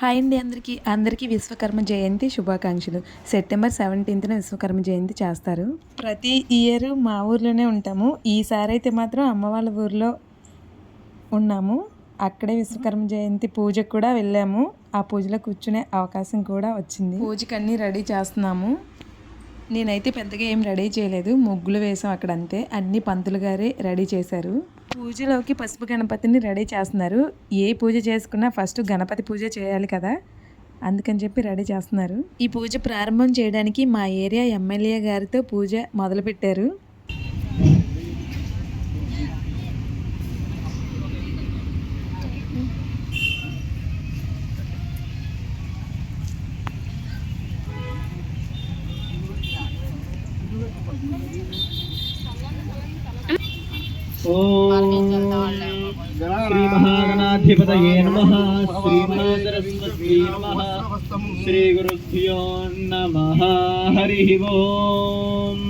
Hi అండి అందరికీ. అందరికీ విశ్వకర్మ జయంతి శుభాకాంక్షలు. సెప్టెంబర్ సెవెంటీన్త్న విశ్వకర్మ జయంతి చేస్తారు. ప్రతి ఇయర్ మా ఊర్లోనే ఉంటాము. ఈసారి అయితే మాత్రం అమ్మ వాళ్ళ ఊర్లో ఉన్నాము. అక్కడే విశ్వకర్మ జయంతి పూజకు కూడా వెళ్ళాము. ఆ పూజలో కూర్చునే అవకాశం కూడా వచ్చింది. పూజకి అన్నీ రెడీ చేస్తున్నాము. నేనైతే పెద్దగా ఏం రెడీ చేయలేదు. ముగ్గులు వేసాం అక్కడ అంతే అన్ని పంతులు గారే రెడీ చేశారు. పూజలోకి పసుపు గణపతిని రెడీ చేస్తున్నారు. ఏ పూజ చేసుకున్నా ఫస్ట్ గణపతి పూజ చేయాలి కదా. అందుకని చెప్పి రెడీ చేస్తున్నారు. ఈ పూజ ప్రారంభం చేయడానికి మా ఏరియా ఎమ్మెల్యే గారితో పూజ మొదలుపెట్టారు. శ్రీ మహాగణాధిపతయే నమ. శ్రీ మహాసరస్వతీ నమ శ్రీ గురుభ్యో నమ హరి ఓం.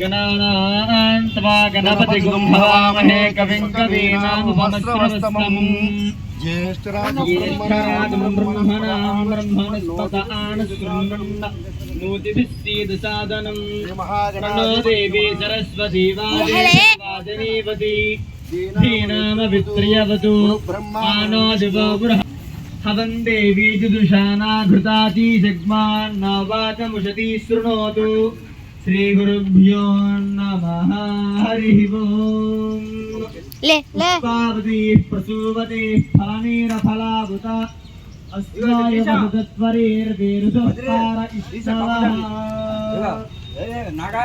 గణానాన్త్వా గణపతి గుంభవామహే కవిం కవీనాముపమశ్రవస్తమం. జ్యేష్ఠరాజానూతిభిస్సీదసాదనం ప్రణో దేవీ సరస్వతీ వాదినీవతి ధీనామవిత్రియవతు ఆనో దివో గృహ హవం దేవీ జుదుషానాఘృతాతీ జగ్మాన్నావాచముషతీ శృణోతు శ్రీగురుభ్యో నమ హరి ఓ లే లే. పుష్పావతి ప్రసూవతి నాగా?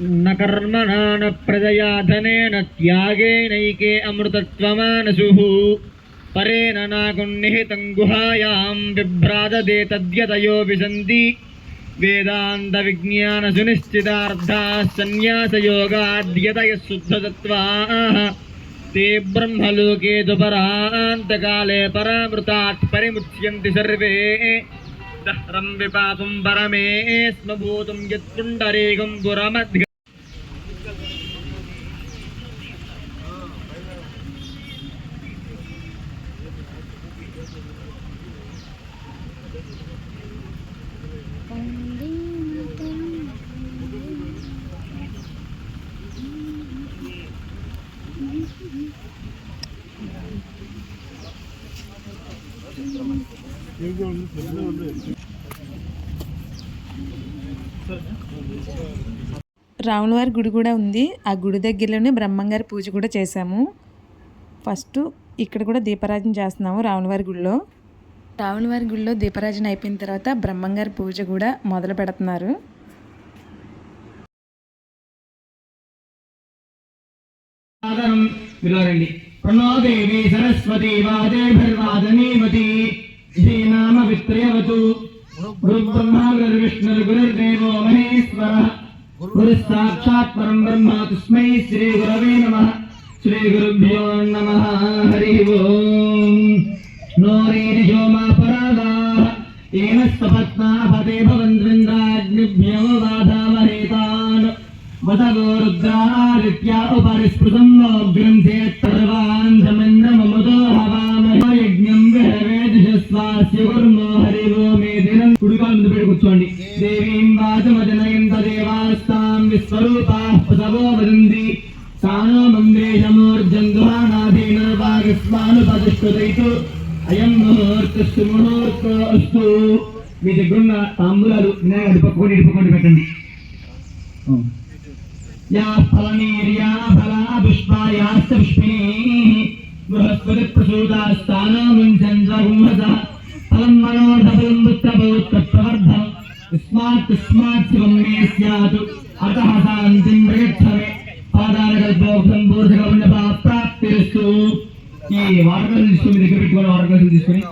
न कर्मणा न प्रजया धनेन त्यागेनैके अमृतत्वमानसुः। परेण नाकुन्निहितं गुहायां बिभ्राजते तद्यतयो विशन्ति वेदान्तविज्ञानसुनिश्चितार्थाः सन्न्यासयोगाद्यतयः शुद्धतत्त्वाः ते ब्रह्मलोके तु परान्तकाले परामृतात् परिमुच्यन्ति सर्वे। दह्रं विपातुं परमे स्म भूतं यत्पुण्डरीकं पुरमध्य రాములవారి గుడి కూడా ఉంది. ఆ గుడి దగ్గరలోనే బ్రహ్మంగారి పూజ కూడా చేశాము. ఫస్ట్ ఇక్కడ కూడా దీపారాజన చేస్తున్నాము రాములవారి గుడిలో. రాములవారి గుడిలో దీపారాజన అయిపోయిన తర్వాత బ్రహ్మంగారి పూజ కూడా మొదలు పెడుతున్నారు. సరస్వతి వాదేభిర్వాదనీమతి శ్రీనామ విత్రయవతు గురు బ్రహ్మ విష్ణు గురుర్దేవో మహేశ్వర. గురు సాక్షాత్ పరం బ్రహ్మ తస్మై శ్రీ గురవే నమ. శ్రీ గురుభ్యో నమ. హరి ఓం. నోరేరిజో మా పరాదా ఏన సపత్నా పతే భవంద్రింద్రాగ్నిభ్యో బాధామహేతాన్ వదవో రుద్రాదిత్యా ఉపరిస్పృతం గ్రంథేత్తర్వాన్ సమేంద్రమముదో హవామహో యజ్ఞం విహవేదిశస్వాస్య కుర్మో హరివో మే దినం. కుడికాలు ముందు పెట్టి కూర్చోండి. దేవీం వాచమజనయంత దేవాస్తాం విశ్వరూపాః పదవో వదంతి సానో మందేశమూర్జం దుహానాధీనర్వాగస్మానుపతిష్ఠుతైతు అయం ముహూర్తస్సు ముహూర్త అస్తు మీ దగ్గరున్న తాంబూలాలు వినాయక అడుపక్కోటి ఇడుపక్కోటి పెట్టండి యా ఫలనీర్యా ఫలా పుష్పా యాస్త పుష్పిణీ బృహస్పతి ప్రసూదా స్థానో ముంచంద్ర ప్రసూతాస్తానోమించంద్రగుంహస ఫలం మనోధఫలం పుత్రపౌత్ర ప్రవర్ధం తస్మాత్ తస్మాత్ శివం మే స్యాత్ అతః శాంతిం ప్రయచ్చమే పాదాలకల్పోక్తం బోధకమైన ప్రాప్తిస్తూ ఈ వాటర్ గ్లాసులు తీసుకొని మీ దగ్గర పెట్టుకోవాలి వాటర్ గ్లాసులు తీసుకొని.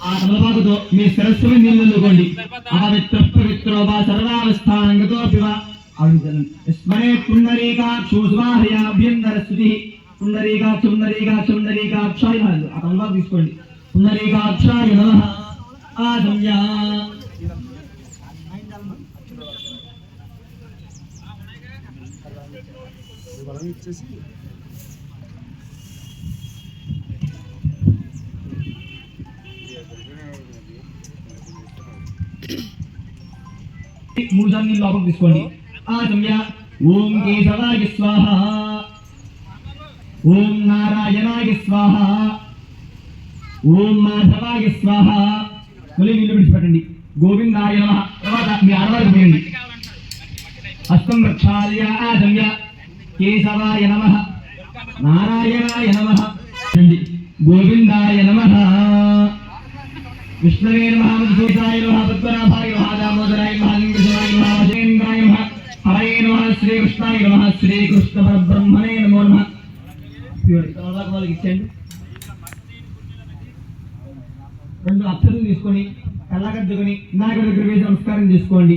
ఆ తమలపాకుతో మీ సరస్సుని నీళ్ళు చల్లుకోండి ఆవిత్ర పవిత్రో వా సర్వావస్థానంగతో పివ స్మరే పుండరీకాక్షు సువాహయాభ్యంతర స్థుతి పుండరీకాక్ష పుండరీకాక్ష పుండరీకాక్షాయ ఆ తమలపాకు తీసుకోండి. పుండరీకాక్షాయ నమ. బలం ఇచ్చేసి మూడు సార్లు నీళ్ళు లోపలికి తీసుకోండి. ఆ సమయ ఓం కేశవాయ స్వాహ. ఓం నారాయణాయ స్వాహ. ఓం మాధవాయ స్వాహ. మళ్ళీ నీళ్ళు విడిచిపెట్టండి. గోవిందాయ నమ. తర్వాత మీ ఆడవారికి పోయింది. హస్తం వృక్షాలయ ఆదమ్య. కేశవాయ నమ. నారాయణాయ నమ. గోవిందాయ నమ. విష్ణువే నమ. మధుసూదాయ నమ. పద్మనాభాయ నమ. దామోదరాయ నమ. లింగేశ్వరాయ నమ. వజేంద్రాయ నమ. హరయే నమ. శ్రీకృష్ణాయ నమ. శ్రీకృష్ణ పరబ్రహ్మణే నమో నమ. వాళ్ళకి ఇచ్చేయండి. రెండు అక్షరం తీసుకొని కళ్ళగద్దుకుని నాకు దగ్గర వేసి నమస్కారం చేసుకోండి.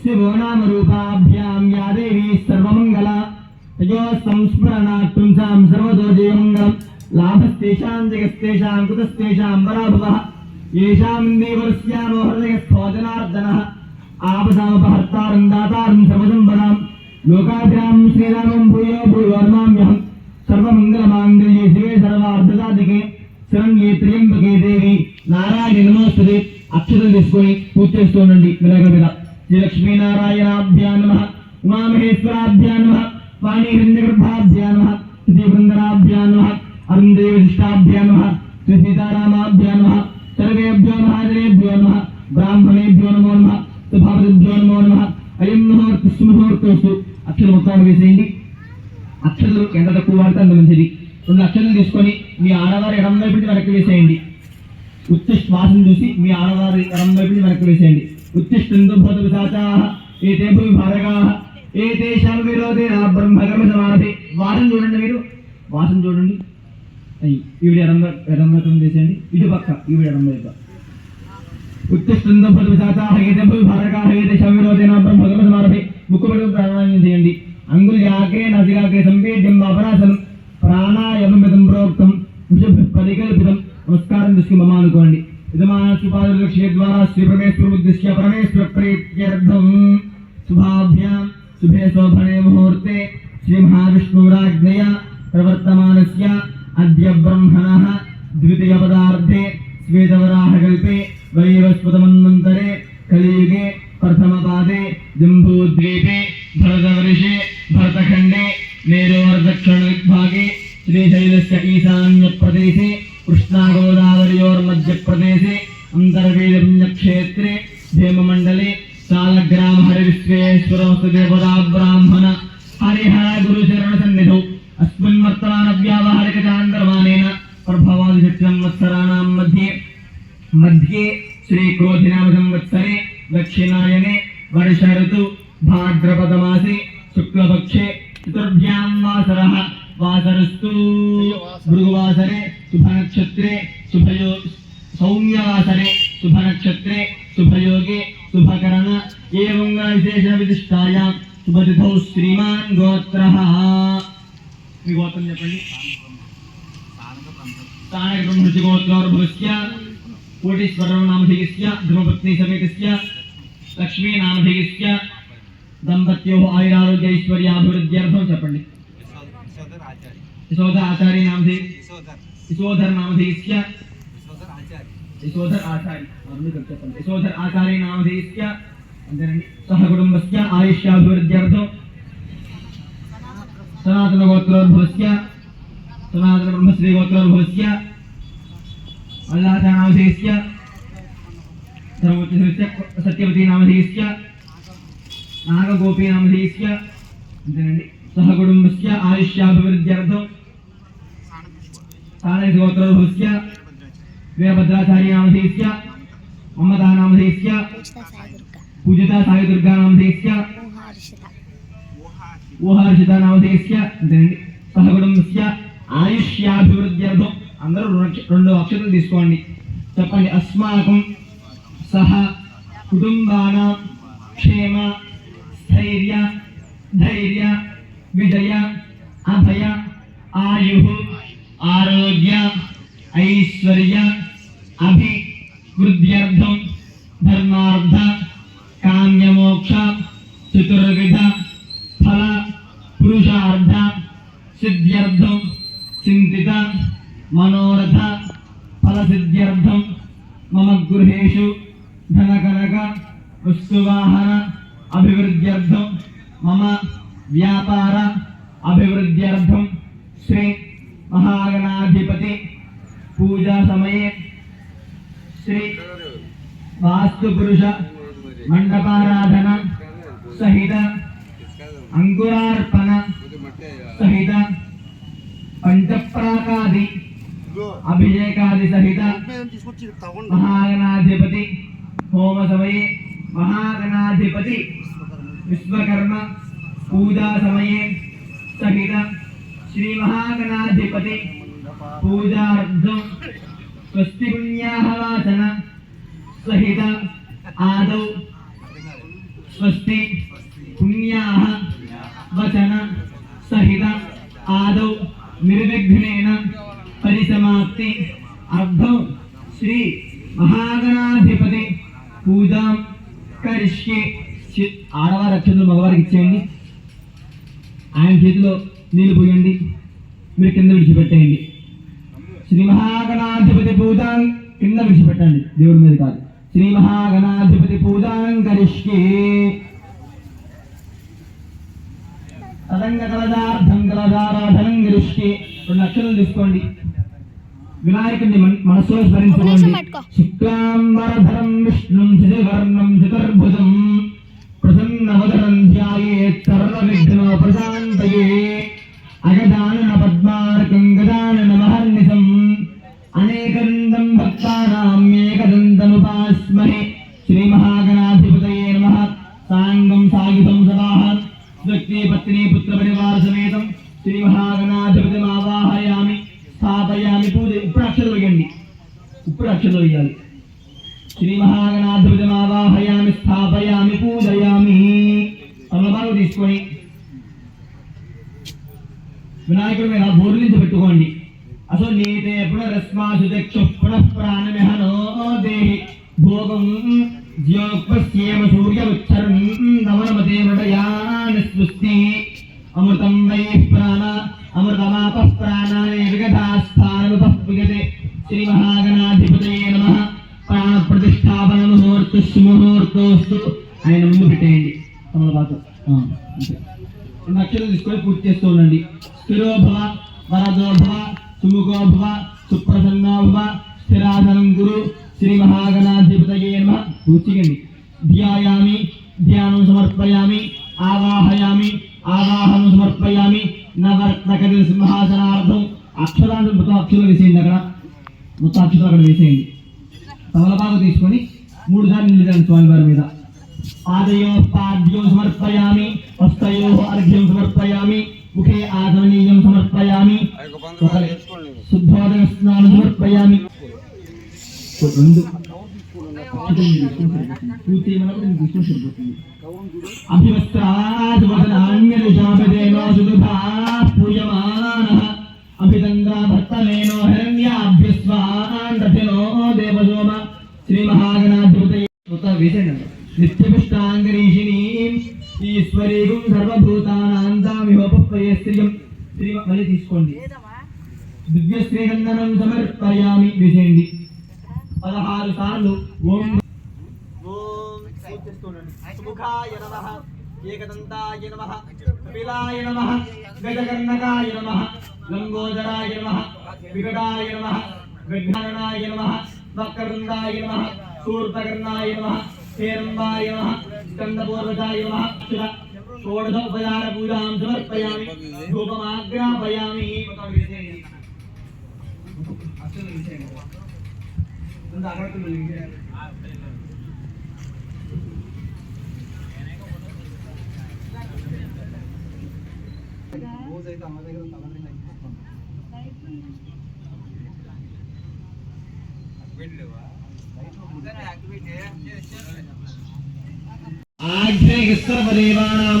శివోనామ రూపాభ్యాం యాదేవి సర్వమంగళ తయో సంస్మరణాత్పుంసాం సర్వదోజయమంగళం లాభస్తేషాం జగస్తేషాం కుతస్తేషాం వరాభవ. ఏషాం దేవరస్యామో హృదయస్థోజనార్దనः ఆపదామపహర్తారం దాతారం సర్వసంపదాం లోకాభ్యాం శ్రీరామం భూయో భూయోర్మామ్యహం సర్వమంగళమాంగళ్యే శివే సర్వార్థసాధికే శరణ్యే త్ర్యంబకే దేవి నారాయణ నమోస్తుదే అక్షరం తీసుకొని పూజ చేస్తూ ఉండండి. వినాయక మీద. శ్రీ లక్ష్మీనారాయణాభ్యా నమ. ఉమామహేశ్వరాభ్యా నమ. వాణి హిరణ్యగర్భాభ్యా నమ. శ్రీ బృందరాభ్యా నమ. అరుందే విశిష్టాభ్యా నమ. శ్రీ సీతారామాభ్యా నమ. సర్వేభ్యో మహాజనేభ్యో నమ. బ్రాహ్మణేభ్యో నమో నమ. సుభావృభ్యో నమో నమ. అయం ముహూర్తస్సు సుముహూర్తోస్తు అక్షరం ఉత్సాహం వేసేయండి. అక్షరాలు ఎంత తక్కువ వాడితే అంత మంచిది. రెండు అక్షరాలు తీసుకొని మీ ఆడవారి ఎడం వైపు వెనక్కి వేసేయండి. ఉచ్చ శ్వాసం చూసి మీ ఆడవారి ఎడం వైపు వెనక్కి వేసేయండి. ఉచ్చిష్టంతో భూత విశాచా ఏ టేపు భారగా ఏ దేశాల విరోధే నా బ్రహ్మకర్మ సమాధి. వాసన చూడండి మీరు. వాసన చూడండి. అయ్యి ఈవిడ ఎడం వై- ఎడం వైపు వేసేయండి. ఇటు పక్క ఈవిడ ఎడం వైపు. ఉత్తిష్టంతో భూత విశాచా ఏ టేపు భారగా ఏ దేశాల విరోధే నా బ్రహ్మకర్మ సమాధి. ముక్కుపడి ప్రాణాయామం చేయండి. అంగులు యాకే నదిగాకే సంవేద్యం అపరాసనం ప్రాణాయామమిదం ప్రోక్తం. విషభి పరికల్పితం నమస్కారం దృష్టి దుష్కిమమా అనుకోండి యజమానసుపాదుల ద్వారా శ్రీ పరమేశ్వరు ఉద్దేశ్య పరమేశ్వర ప్రీత్యర్థం. శుభాభ్యాం. శుభే శోభనే ముహూర్తే. శ్రీ మహావిష్ణురాజ్ఞయ ప్రవర్తమానస్య అద్య బ్రహ్మణ ద్వితీయ పదార్థే. శ్వేతవరాహకల్పే. వైవస్పతమన్వంతరే కలియుగే ప్రథమపాదే. జింభూద్వీపే భరతవర్షే. భరతఖండే. మేరోర్దక్షిణవిభాగే శ్రీశైలస్య ఈశాన్య ప్రదేశే कृष्णागोदावर्योर्मध्यप्रदेशे अन्तर्वेदपुण्यक्षेत्रे भीममण्डले सालग्राम हरिविश्वेश्वरवस्तुदेवता ब्राह्मण हरिहर गुरुचरणसन्निधौ अस्मिन् वर्तमानव्यावहारिकचान्द्रमानेन प्रभवादिसंवत्सराणां मध्ये मध्ये श्रीक्रोधिनाम संवत्सरे दक्षिणायने वर्ष ऋतु भाद्रपदमासे शुक्लपक्षे चतुर्भ्यां वासरः वासरस्तु भृगुवासरे शुभनक्षत्रे शुभयो सौम्यवासरे शुभनक्षत्रे शुभयोगे शुभकरण एवं विशेषविशिष्टायां शुभतिथौ श्रीमान् गोत्रः మీ గోత్రం చెప్పండి స్థానక బ్రహ్మృషిగోత్రోర్భవస్య కోటీశ్వరరావు నామధేయస్య ధర్మపత్ని సమేతస్య లక్ష్మీ నామధేయస్య దంపత్యో ఆయురారోగ్య ఐశ్వర్యాభివృద్ధ్యర్థం చెప్పండి యశోధ ఆచార్య నామధే యశోధర్ నామధేయస్య యశోధర్ ఆచార్య ఆ రెండు కలిపి చెప్పండి. యశోధర్ ఆచార్య నామధేయస్య అంతేనండి. సహ కుటుంబస్య ఆయుష్యాభివృద్ధ్యర్థం. సనాతన గోత్రోద్భవస్య. సనాతన బ్రహ్మశ్రీ గోత్రోద్భవస్య. అల్లాచానామధేయస్య ధర్మవృత్తిశ్రీస్య సత్యవతీ నామధేయస్య నాగగోపీ నామధేయస్య అంతేనండి. సహ కుటుంబస్య ఆయుష్యాభివృద్ధ్యర్థం. సాణసి గోత్రోద్భవస్య వీరభద్రాచార్య నామధేయస్య మమతా నామధేయస్య పూజిత సాయి దుర్గా నామధేయస్య ఊహర్షిత నామధేయస్య అంతేనండి సహ కుటుంబస్య ఆయుష్యాభివృద్ధ్యర్థం. అందరూ రెండు- రెండు అక్షరాలు తీసుకోండి. చెప్పండి అస్మాకం సహ కుటుంబాన క్షేమ స్థైర్య ధైర్య విజయ అభయ ఆయు ఆరోగ్య ఐశ్వర్య అభివృద్ధ్యర్థం ధర్మార్థ కామ్యమోక్ష చతుర్విధ ఫల పురుషార్థ సిద్ధ్యర్థం చింతిత మనోరథ ఫలసిద్ధ్యర్థం మమ గృహేషు ధనకనక వస్తువాహన అభివృద్ధ్యర్థం మమ వ్యాపార అభివృద్ధ్యర్థం శ్రీ మహాగణాధిపతి పూజా సమయే శ్రీ వాస్తు పురుష మండపారాధన సహిత అంకురార్పణ సహిత పంచప్రాకాది అభిషేకాది సహిత తీసుకొచ్చి తవ్వండి మహాగణాధిపతి హోమ సమయే మహాగణాధిపతి విశ్వకర్మ పూజా సమయే సహిత శ్రీ మహాగణాధిపతి పూజార్థం ఆదౌ స్వస్తి పుణ్యాహ వచన సహిత ఆదౌ నిర్విఘ్నేన పరిసమాప్తి అర్థం శ్రీ మహాగణాధిపతి పూజా కరిష్యే ఆడవారి అక్షంతులు మగవారికి ఇచ్చేయండి. ఆయన చేతిలో నీళ్ళు పోయండి. మీరు కింద విడిచిపెట్టేయండి. శ్రీ మహాగణాధిపతి పూజా కింద విడిచిపెట్టండి. దేవుడి మీద కాదు. శ్రీ మహాగణాధిపతి పూజాం కరిష్యే తదంగ కలదార్థం కలదారాధనం గరిష్యే రెండు అక్షరాలు తీసుకోండి। వినాయకుడిని మన- మనస్సులో స్మరించుకోండి। శుక్లాంబరధరం విష్ణుం శశివర్ణం చతుర్భుజం ప్రసన్నవదనం ధ్యాయేత్ సర్వ విఘ్నో ప్రశాంతయే అగదానన పద్మార్కం గదానన మహర్నిశం అనేకదంతం భక్తానాం ఏకదంతముపాస్మహే శ్రీ మహాగణాధిపతయే నమః. సాంగం సాగితం సదాహ వ్యక్తి పత్ని పుత్ర పరివార సమేతం శ్రీ మహాగణాధిపతి ఆవాహయామి స్థాపయామి పూజ. ఇప్పుడు అక్షరం వేయండి ఇప్పుడు అక్షరం వేయాలి శ్రీ మహాగణాధిపతి ఆవాహయామి స్థాపయామి పూజయామి. తమలపాకు తీసుకొని వినాయకుడు మీద బోర్లించి పెట్టుకోండి. అసో నీతే పునరస్మాసు చక్షు పునః దేహి. భోగం జ్యోపస్యేమ సూర్యముచ్చరం నవనమతే మృడయాని స్వస్తి అమృతం వై ప్రాణ అమృతమాప ప్రాణాని విగధాస్థానముపః విగతే. శ్రీ మహాగణాధిపతయే నమః. ప్రాణ ప్రతిష్టాపన ముహూర్తు సుముహూర్తోస్తు ఆయన ముందు పెట్టేయండి. తమలపాకు. ఆ, అంతే. తీసుకొని పూర్తి చేస్తూ ఉండండి స్థిరో భవ వరదో భవ సుముఖో భవ సుప్రసన్నో భవ స్థిరాసనం గురు శ్రీ మహాగణాధిపతయే నమ పూర్తిగండి ధ్యాయామి ధ్యానం సమర్పయామి ఆవాహయామి ఆవాహనం సమర్పయామి నవర్తకటి సింహాసనార్థం అక్షరాలు మొత్తం అక్షరాలు వేసేయండి అక్కడ మొత్తం అక్షరాలు అక్కడ వేసేయండి తమలపాకు తీసుకొని మూడు సార్లు నిలిచాను స్వామి వారి మీద పాదయో పాద్యం సమర్పయామి హస్తయో అర్ఘ్యం సమర్పయామి ముఖే ఆసమనీయం సమర్పయామి శుద్ధోదక స్నానం సమర్పయామి రెండు పూర్తి చేయమన్నప్పుడు నేను తీసుకొని సరిపోతుంది అభివస్త్రాదివదనాన్యదిశాపదేనో భర్తనేనో హిరణ్యాభ్యస్వాన్ రథినో దేవసోమ శ్రీ ఈశ్వరీగుం మళ్ళీ తీసుకోండి. దివ్య శ్రీగంధనం సమర్పయామి వేసేయండి పదహారు సార్లు ఓం ఓం సుముఖాయ నమః ఏకదంతాయ నమః కపిలాయ నమః గజకర్ణకాయ నమః లంబోదరాయ నమః వికటాయ నమః విఘ్ననాయ నమః వక్రతుండాయ నమః శూర్పకర్ణాయ నమః హేరంబాయ నమః స్కందపూర్వజాయ నమః శివ షోడశోపచార పూజాం సమర్పయామి ధూపమాగ్రాపయామి మొత్తం వేసేయండి అక్షరం వేసేయండి ముందు అగరత్తులు వేసేయండి రోజైతే అమ్మ దగ్గర తలని ఆజ్ఞేయస్తర్వదేవానాం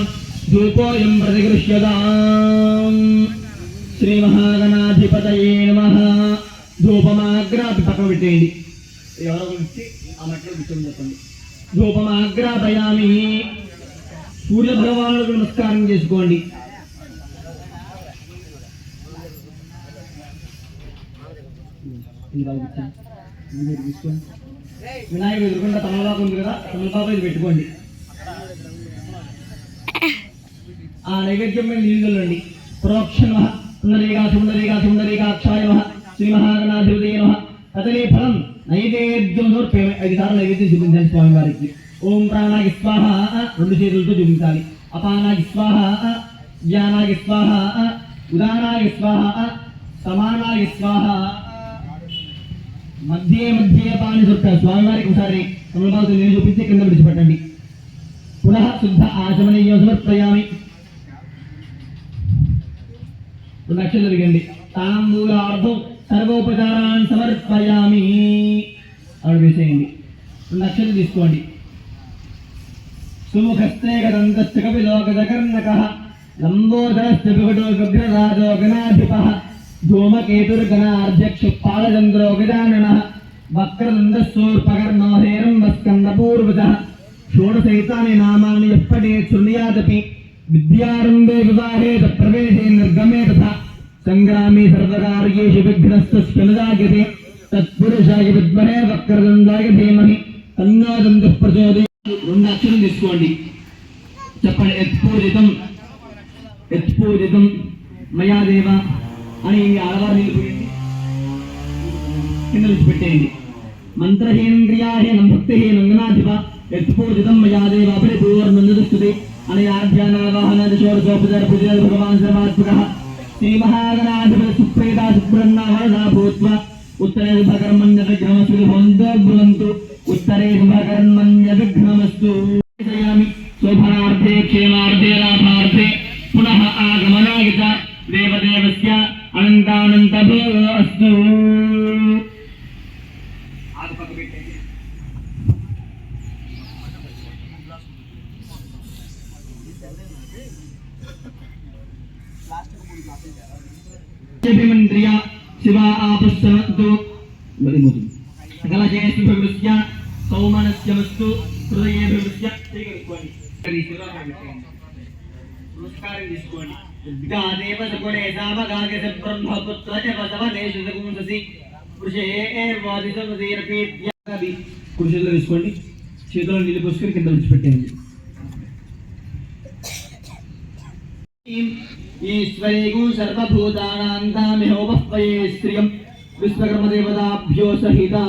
ధూపోయం ప్రతిగృహ్యతాం శ్రీమహాగణాధిపతయే నమః ధూపమాగ్రాపి పక్కన పెట్టేయండి ఎవరో గురించి ఆ మట్లో కూర్చొని చెప్పండి ధూపమాగ్రాపయామి। సూర్య నమస్కారం చేసుకోండి. వినాయకుడు ఎదురుకుండా తమలపాకు ఉంది కదా తమలపాకు ఇది పెట్టుకోండి. ఆ నైవేద్యం మేము నీళ్ళు ప్రోక్షణ సుందరీగా సుందరేగా సుందరీకాక్షాయ నమః శ్రీ మహాగణాధిపతి నమః. అతని ఫలం నైవేద్యం సమర్పేమ. ఐదు సార్లు నైవేద్యం చూపించాలి స్వామి వారికి ఓం ప్రాణాగి స్వాహ రెండు చేతులతో చూపించాలి. అపానాగి స్వాహ జ్ఞానాగి స్వాహ ఉదానాగి స్వాహ సమానాగి స్వాహ. మధ్య మధ్య పాని చుట్ట స్వామివారికి ఒకసారి తమలపాకు నేను చూపించి కింద విడిచిపెట్టండి. పునః శుద్ధ ఆచమనీయం సమర్పయామి రెండు జరిగండి తాంబూలార్థం సర్వోపచారాన్ని సమర్పయామి. ఆవిడ వేసేయండి రెండు తీసుకోండి. సుముఖస్తే గదంతశ్చ కపిలోకజకర్ణక. లంబోదరశ్చ వికటో గగ్రరాజో గణాధిప ధూమకేతుర్గణార్ధ్యక్షు పాలచంద్రో గజానన వక్రదండశూర్పకర్ణో హేరంబస్కందపూర్వజ షోడశైతాని నామాని ఎప్పటి శృణుయాదపి. విద్యారంభే వివాహే ప్రవేశే నిర్గమే తథా. సంగ్రామే సర్వకార్యేషు విఘ్నస్తస్య నజాయతే తత్పురుషాయ విద్మహే వక్రదండాయ ధీమహి తన్నో దంతః రెండు అక్షరం తీసుకోండి. చెప్పండి యత్పూజితం యత్పూజితం మయాదేవ అని ఈ ఆడవారు నిలిపోయింది కింద విడిచిపెట్టేయండి మంత్రహీనం క్రియాహీనం భక్తిహీనం గణాధిప యత్పూజితం మయా దేవ అభిపూర్ణందుస్తుతి అనయాధ్యానావాహన షోడశోపచార పూజ భగవాన్ సర్వాత్మక ಶ್ರೀಮಹಾಗಣಾಧಿಪತಿ ಸುಪ್ರೇತಾ ಸುಬ್ರಹ್ಮಣ ಭೂತ್ವ ಉತ್ತರೇ ಶುಭಕರ್ಮಣ್ಯ ವಿಘ್ರಮಸ್ತು ಭವಂತು ಉತ್ತರೇ ಶುಭಕರ್ಮಣ್ಯ ವಿಘ್ರಮಸ್ತು ಶೋಭನಾರ್ಧೆ ಕ್ಷೇಮಾರ್ಧೆ ಲಾಭಾರ್ಧೆ ಪುನಃ ಆಗಮನಾಯ ದೇವದೇವಸ್ಯ ಅನಂತಾನಂತ ಅಸ್ತು చ దేవదేవస్య అనంతానంత అస్తు మంత్రియ శివ సకలశేషు భగృత్య సౌమనస్యమస్తు హృదయే భగృత్య నమస్కారం తీసుకోండి। గాదేవ సకులే సామగాగస బ్రహ్మపుత్ర చ వసవనేషు సగుంససి పురుషే వాది సమదీరపీత్యాది కుర్చీలో తీసుకోండి చేతిలో నీళ్ళు పోసుకొని కింద విడిచిపెట్టేయండి ईश्वरेगु सर्वभूतानान्तामिहोपह्वये श्रियं विश्वकर्मदेवताभ्यो सहिता।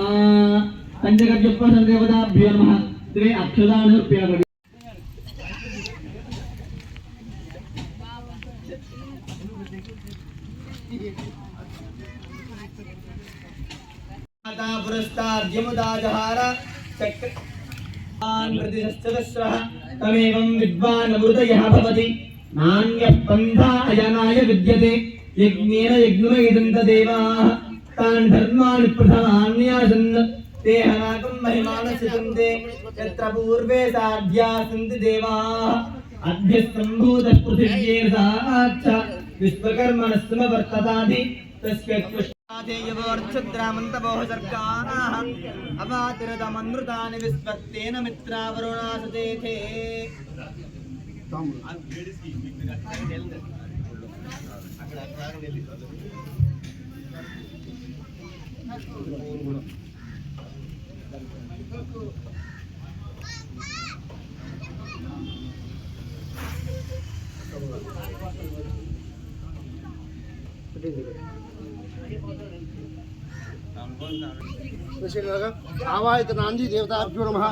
पञ्चगव्युपदेवताभ्यो नमः। द्वे अक्षदानुरूप्या पुरस्ताद्यमुदाजहार चक्र प्रतिशस्त्रः तमेवं विद्वान् मृतयः भवति। నాణ్యపంధాయనాయ విద్యతే యజ్ఞేన యజ్ఞున ఇదంత తాన్ ధర్మాణి ప్రధాన్యాసన్ దేహనాకం మహిమానసితంతే యత్ర పూర్వే సాధ్యా సంతి దేవాః అభ్యస్తంభూత పృథివ్యేన సాచ్చ విశ్వకర్మణ సుమవర్తతాది తస్య దేయవర్చద్రామంతమోహసర్గానాః విస్పత్తేన మిత్రావరుణాసతేతే आवाज़ नांदी देवता अर्जुन महा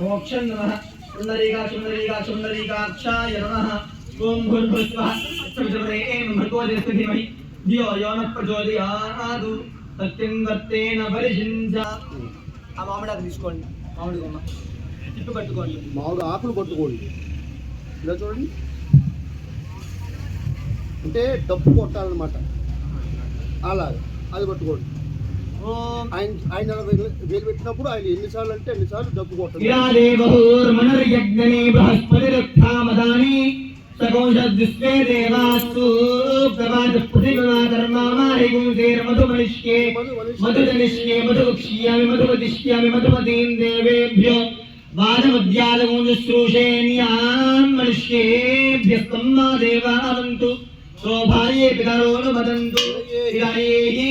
మోక్షం నమ. సుందరీగా సుందరీగా సుందరీకాక్షాయ నమ. ఓం భూర్భుస్వః సవితుర్వరేణ్యం భర్గో దేవस्य ధీమహి ధియో యో నః ప్రచోదయాత్ సత్యం వర్తేన పరిషించ ఆ మామిడాకు తీసుకోండి. మామిడి కొమ్మ చుట్టు కట్టుకోండి మామూలు ఆకులు పట్టుకోండి. ఇలా చూడండి. అంటే డబ్బు కొట్టాలన్నమాట. అలా అది పట్టుకోండి. ఆయన ఆయన వేలు పెట్టినప్పుడు ఆయన ఎన్నిసార్లు అంటే ఎన్నిసార్లు డబ్బు కొట్టాలి సకోశద్విశ్వే దేవాస్తు ప్రభాత ప్రతిమా కర్మామాహిగుంసేర్మధుమనిష్యే మధుజనిష్యే మధుక్షీయామి మధువదిష్యామి మధుమతీం దేవేభ్యో వాదమధ్యాలముశ్రూషేణ్యాన్ మనుష్యేభ్యస్తం మా దేవావంతు శోభాయే పితరోను వదంతు. ఇదయేహి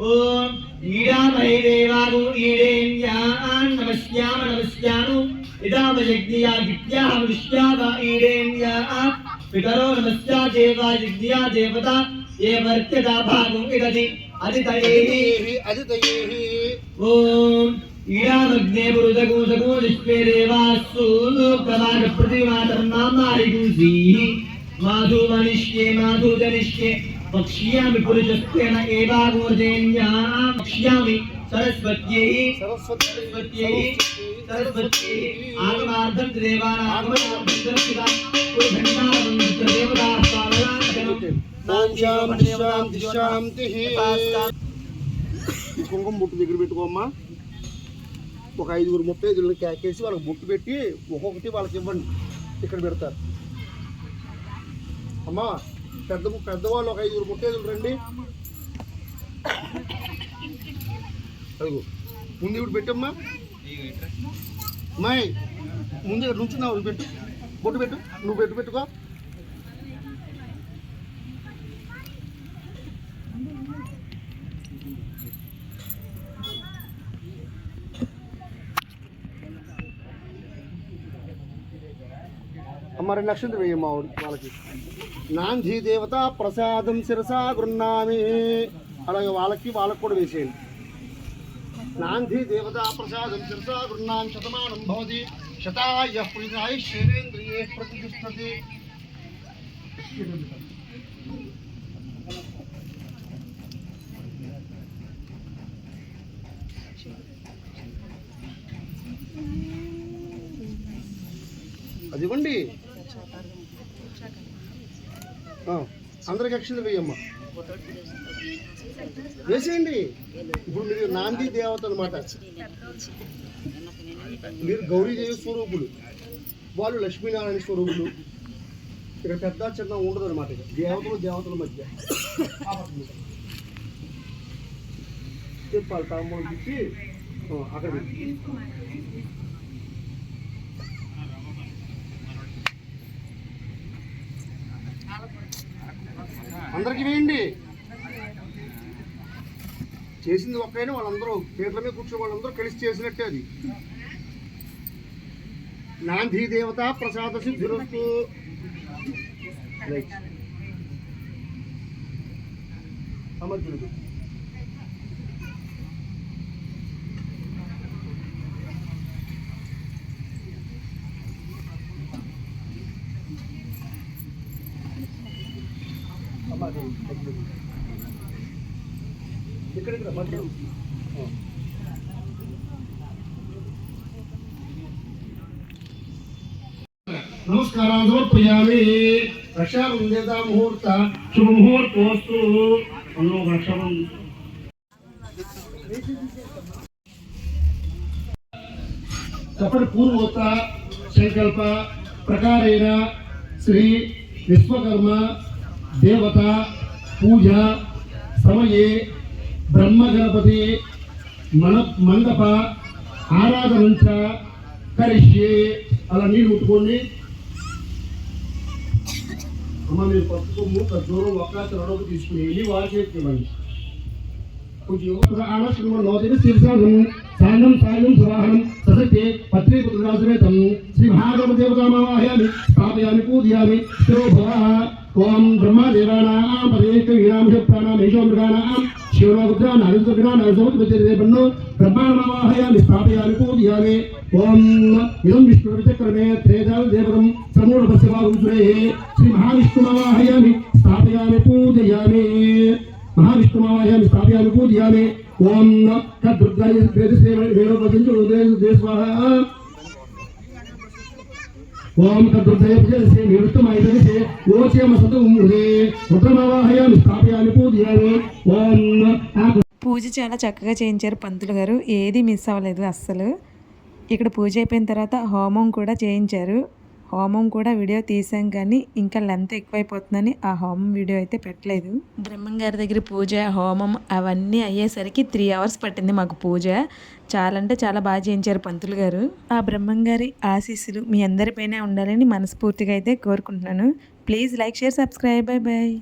ஓம் ஈடாமயதேவாகோ ஈடேன்யான் நமஸ்யாம நமஸ்யானு இதாமயக்தியா வித்யா விஷ்யாவா ஈடேன்யா पितरो नमस्या देवा यज्ञा देवता। ये वर्त्यता भागं इदति अदितयेहि। अदितयेहि ॐ ईडामग्ने पुरुदगो सगो विश्वे देवासु प्रवाद प्रतिवादं नामारिगुसीः माधुमनिष्ये माधुजनिष्ये। వక్ష్యామి పురుషస్త్వేన ఏవాగోర్జేన్యా వక్ష్యామి సరస్వత్యై సరస్వతి సరస్వత్యై సరస్వత్యై ఆగమార్థం దేవతా శాంతి శాంతి శాంతి కుంకుమ బుట్టు దగ్గర పెట్టుకోమ్మా. ఒక ఐదుగురు ముప్పై ఐదుగురు కేకేసి వాళ్ళకి బుట్టు పెట్టి ఒక్కొక్కటి వాళ్ళకి ఇవ్వండి. ఇక్కడ పెడతారు. అమ్మా పెద్ద పెద్దవాళ్ళు ఒక ఐదుగురు ముట్టేదులు రండి. అదిగో ముందు ఇప్పుడు పెట్టమ్మా. మాయ్ ముందు ఇక్కడ నుంచున్నావు పెట్టు. బొట్టు పెట్టు నువ్వు పెట్టు పెట్టుకో. మరి రెండు లక్షలు వేయమ్మా వాళ్ళకి. నాంధీ దేవత ప్రసాదం శిరసా గృన్నామి. అలాగే వాళ్ళకి వాళ్ళకి కూడా వేసేయండి. నాంధీ దేవత ప్రసాదం శిరసా గృన్నాం శతమానం భవతి. శతాయ ప్రియాయ శైలేంద్రియే ప్రతిష్టతి. అది అందరికి అక్షలు వేయమ్మా. వేసేయండి. ఇప్పుడు మీరు నాంది దేవత అనమాట మీరు గౌరీదేవి స్వరూపులు. వాళ్ళు లక్ష్మీనారాయణ స్వరూపులు. ఇక్కడ పెద్ద చిన్న ఉండదు అనమాట దేవతలు దేవతల మధ్య. చెప్పాలి తామ్మని ఇచ్చి అక్కడ అందరికి వేయండి. చేసింది ఒక్కైనా వాళ్ళందరూ పేర్ల మీద కూర్చున్న వాళ్ళందరూ కలిసి చేసినట్టే అది. నాంధీ దేవత ప్రసాద సిద్ధిరస్తు. రైట్ సమర్థుడు ఇక్కడ ఇక్కడ మధ్యలో ఆ. సమర్పయామి రక్షాబంధేత ముహూర్త శుభ ముహూర్తోస్తు అందులో ఒక పూర్వోత్త సంకల్ప ప్రకారేణ శ్రీ విశ్వకర్మ దేవత పూజ సమయే బ్రహ్మగణపతి మన మండప ఆరాధనంచ కరిష్యే. అలా నీళ్ళు ముట్టుకోండి. అమ్మ మీరు పట్టుకోము దూరం ఒక్క చెరడకు తీసుకుని వెళ్ళి వారి కొంచెం ఆలోచన ఆనశ్రమోదిని శీర్షానం సాయం సాయం సువాహనం ససత్యే పత్రే పుత్రరాజవేతం శ్రీ మహాగణ దేవతామావాహయామి స్థాపయామి పూజయామి శిరోభవ ఓం బ్రహ్మదేవానాం పదేక వీరాం శక్తానాం యశోమృగానాం శివనాగుద్రాన్ హరిద్రగ్రాన్ సమత్పతిరేపన్నో బ్రహ్మాణమావాహయామి స్థాపయామి పూజయామి. ఓం ఇదం విష్ణువిచక్రమే త్రేదాల్ దేవతం సమూఢ పశ్యభాగం శ్రీ మహావిష్ణుమావాహయామి స్థాపయామి పూజయామి. మహావిష్ణుమావాహయామి స్థాపయామి పూజయామి. ఓం తద్దుర్గాయ వేదసేవ వేదోపదించు ఓం తద్దుర్గాయ పూజయసే ఓచేమ సతం హృదే రుద్రమావాహయామి స్థాపయామి పూజయామి. ఓం పూజ చాలా చక్కగా చేయించారు పంతులు గారు. ఏది మిస్ అవ్వలేదు అస్సలు. ఇక్కడ పూజ అయిపోయిన తర్వాత హోమం కూడా చేయించారు. హోమం కూడా వీడియో తీసాం కానీ ఇంకా లెంత్ ఎక్కువైపోతుందని ఆ హోమం వీడియో అయితే పెట్టలేదు. బ్రహ్మం గారి దగ్గర పూజ హోమం అవన్నీ అయ్యేసరికి త్రీ అవర్స్ పట్టింది మాకు పూజ. చాలా అంటే చాలా బాగా చేయించారు పంతులు గారు. ఆ బ్రహ్మం గారి ఆశీస్సులు మీ అందరిపైన ఉండాలని మనస్ఫూర్తిగా అయితే కోరుకుంటున్నాను. Please like share subscribe bye bye